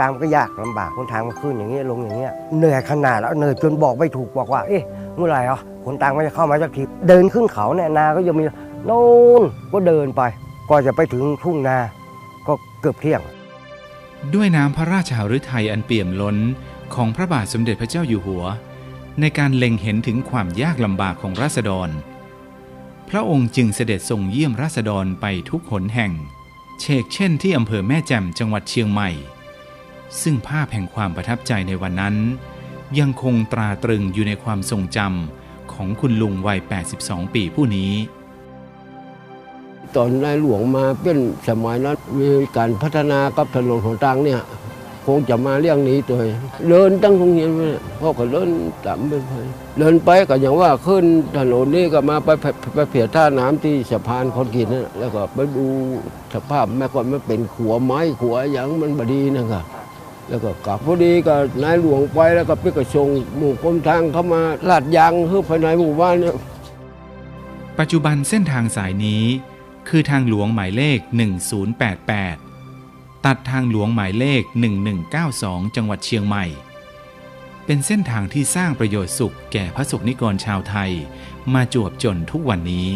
ทางมันก็ยากลำบากคนทางมันขึ้นอย่างเงี้ยลงอย่างเงี้ยเหนื่อยขนาดแล้วเหนื่อยจนบอกไม่ถูกบอกว่า เอ๊ะเมื่อไหร่อะคนทางมันจะเข้ามาสักทีเดินขึ้นเขาเนี่ยนาก็ยังมีโน่นก็เดินไปกว่าจะไปถึงทุ่งนาก็เกือบเที่ยง ด้วยน้ำพระราชหฤทัยอันเปี่ยมล้นของพระบาทสมเด็จพระเจ้าอยู่หัว ในการเล็งเห็นถึงความยากลำบากของราษฎร พระองค์จึงเสด็จทรงเยี่ยมราษฎรไปทุกหนแห่ง เชกเช่นที่อำเภอแม่แจ่มจังหวัดเชียงใหม่ ซึ่งภาพแห่งความประทับใจในวันนั้น ยังคงตราตรึงอยู่ในความทรงจำของคุณลุงวัย 82 ปีผู้นี้ ตอนในหลวงมาเป็นสมัยนั้นมีการพัฒนากับถนนหนทางเนี่ยคงจะมาเรื่องนี้ตัวเองเดินตั้งตรงนี้ไปเนี่ยพ่อก็เดินตามไปไปเดินไปก็อย่างว่าขึ้นถนนนี้ก็มาไปไปเพียท่าน้ำที่สะพานคอนกรีตนั่นแล้วก็ไปดูสภาพแม่ก่อนมันเป็นขัวไม้ขัวอย่างมันบดีนะครับ แล้วก็กลับพอดีก็นายหลวงไปแล้วก็ไปกระชงหมู่กรมทางเข้ามาลาดยางเพื่อภายในหมู่บ้านเนี่ยปัจจุบันเส้นทางสายนี้ คือทางหลวงหมายเลข 1088 ตัดทางหลวงหมายเลข 1192 จังหวัดเชียงใหม่ เป็นเส้นทางที่สร้างประโยชน์สุขแก่พระสงฆ์นิกรชาวไทย มาจวบจนทุกวันนี้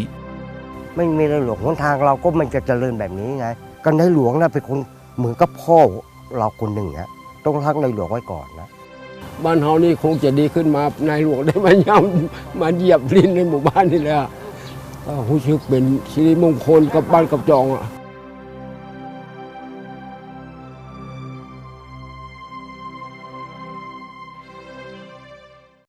ไม่มีในหลวงหนทางเราก็มันจะเจริญแบบนี้ไงกันในหลวงนะเป็นคนเหมือนกับพ่อเราคนหนึ่งนะ ต้องรักในหลวงไว้ก่อนนะบ้านเฮานี่คงจะดีขึ้นมานายหลวงได้มาย่ำมาเหยียบลิ้นในหมู่บ้านนี่แหละรู้สึกเป็นสิริมงคลกับบ้านกับจองอะ